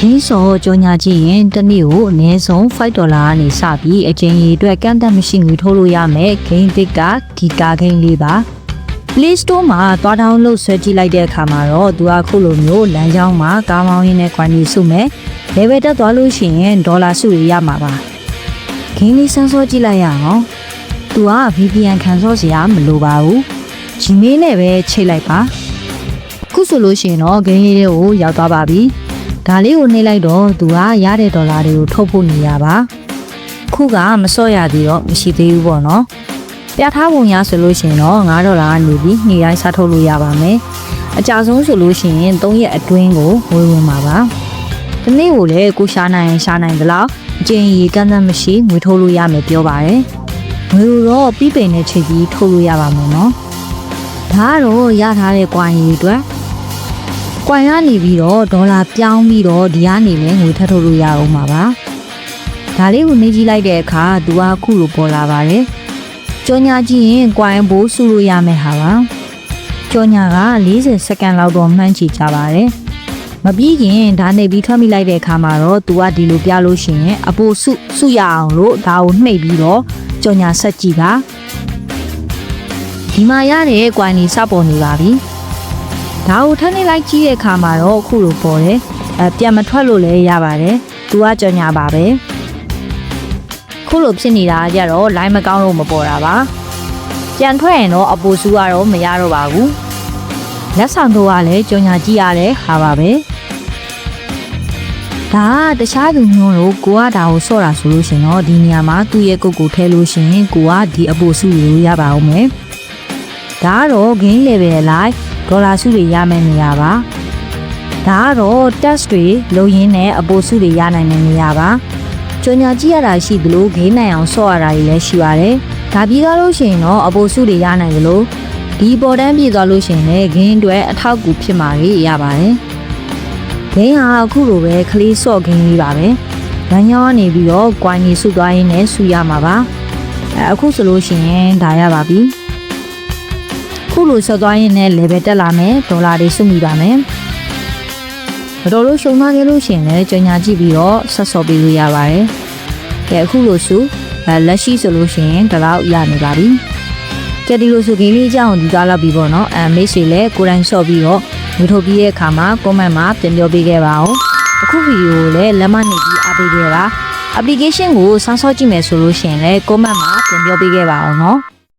ခင်းစောကြောညာကြည့်ရင်တစ်နေ့ကိုအနည်းဆုံး5ဒေါ်လာကနေစပြီးအချိန်ကြီးအတွက်ကန့်သက်မရှိငွေထုတ်လို့ရမယ်ဂိမ်းတစ်ကဂီတာဂိမ်းလေးပါ Play Store မှာသွားတောင်းလို့ဆွဲကြည့်လိုက်တဲ့အခါမှာတော့သူကခုလိုမျိုးလမ်းကြောင်းမှာကားမောင်းရင်းနဲ့ခွန်ကြီးစုမယ် level တက်သွားလို့ရှိရင်ဒေါ်လာစုရရမှာပါဂိမ်းလေးစမ်းစောကြည့်လိုက်ရအောင်သူက VPN ခံစောစရာမလိုပါဘူး Gmail နဲ့ပဲချိတ်လိုက်ပါခုဆိုလို့ရှိရင်တော့ဂိမ်းလေးတွေကိုရောက်သွားပါပြီ ဒါလေးကိုနှိပ်လိုက်တော့သူကရတဲ့ဒေါ်လာတွေကိုထုတ်ဖို့နေရပါခုကမစော့ရသေးတော့မရှိသေးဘူးပေါ့နော်ပြထားပုံရဆိုလို့ရှိရင်တော့9ဒေါ်လာကနေပြီးနေ့တိုင်းစားထုတ်လို့ရပါမယ်။အကြဆုံးဆိုလို့ရှိရင်3ရက်အတွင်းကိုဝယ်ဝင်ပါပါ။ဒီနေ့ကိုလည်းကိုရှာနိုင်ရင်ရှာနိုင်သလားအကျဉ်းကြီးကန့်သတ်မရှိငွေထုတ်လို့ရမယ်ပြောပါရယ်။ငွေကိုတော့ပြီးပိန်နဲ့ချိန်ပြီးထုတ်လို့ရပါမယ်နော်။ဒါကတော့ရထားတဲ့ coin တွေအတွက်။ coin ကနေပြီးတော့ဒေါ်လာပြောင်းပြီးတော့ဒီကနေလည်းငွေထပ်ထုတ်လို့ရအောင်ပါပါ။ဒါလေးကိုနေကြည့်လိုက်တဲ့အခါသူကခုလိုပေါ်လာပါတယ်။ကြောညာကြည့်ရင်ကွိုင်းဘိုးစုလို့ရမယ်ဟာပါကြောညာက40စက္ကန့်လောက်တော့မှန်းကြည့်ကြပါတယ်မပြီးခင်ဒါနေပြီးထွက်မိလိုက်တဲ့အခါမှာတော့သူကဒီလိုပြလို့ရှိရင်အပိုစုစုရအောင်လို့ဒါကိုနှိပ်ပြီးတော့ကြောညာဆက်ကြည့်ပါဒီမှာရတဲ့ကွိုင်းကြီးစပေါ်နေပါပြီ ဒါကိုထပ်နေလိုက်ကြည့်တဲ့အခါမှာတော့အခုလိုပေါ်တယ်အဲပြန်မထွက်လို့လည်းရပါတယ်သူကကြောညာပါပဲခုလိုဖြစ်နေတာကြတော့ line မကောင်းလို့မပေါ်တာပါပြန်ထွက်ရင်တော့အပူစုကတော့မရတော့ပါဘူးလက်ဆောင်တို့ကလည်းကြော်ညာကြည့်ရတဲ့ဟာပါပဲဒါကတခြားသူမျိုးလို့ကိုကဒါကိုဆော့တာဆိုလို့ရှင်တော့ဒီနေရာမှာသူ့ရဲ့ကုတ်ကိုထဲလို့ရှင်ကိုကဒီအပူစုတွေကိုရပါအောင်မယ်ဒါကတော့ gain level လိုက် ဒေါ်လာစုတွေရမယ့်နေရာပါဒါကတော့ test တွေလုံရင်းနဲ့အပူစုတွေရနိုင်တဲ့နေရာပါကြော်ညာကြည့်ရတာရှိသလိုဂိမ်းနိုင်အောင်ဆော့ရတာတွေလည်းရှိပါတယ်။ဒါပြီးသွားလို့ရှိရင်တော့အပိုစုတွေရနိုင်သလိုဒီပေါ်တန်းပြည့်သွားလို့ရှိရင်လည်းဂိမ်းအတွက်အထောက်အကူဖြစ်မှာတွေရပါတယ်။ဂိမ်းဟာအခုလိုပဲခလေးဆော့ဂိမ်းလေးပါပဲ။လမ်းကြောင်းကနေပြီးတော့ကွိုင်းကြီးစုသွားရင်းနဲ့ဆူရမှာပါ။အဲအခုဆိုလို့ရှိရင်ဒါရပါပြီ။ ခုလိုဆော့သွားရင်းနဲ့ level တက်လာမယ်ဒေါ်လာတွေစုမိပါမယ်။မတော်လို့ရှုံသွားခဲ့လို့ရှရင်လည်းကြော်ညာကြည့်ပြီးတော့ဆက်စော်ပေးလို့ရပါတယ်။ကဲအခုလို့ဆိုအဲလက်ရှိဆိုလို့ရှရင်ဒီလောက်ရနေပါပြီ။ကဲဒီလိုဆိုဂိမ်းလေးအကြောင်းဒီကားလောက်ပြီပေါ့နော်။အဲမိတ်ဆွေလည်းကိုယ်တိုင်ဆော့ပြီးတော့ဝေထုတ်ပြီးရဲ့အခါမှာ comment မှာပြန်ပြောပေးခဲ့ပါဦး။အခုဗီဒီယိုကိုလည်းလက်မနေပြီးအားပေးခဲ့ပါ။ application ကိုစောင့်ဆောက်ကြည့်မယ်ဆိုလို့ရှရင်လည်း comment မှာပြန်ပြောပေးခဲ့ပါအောင်နော်။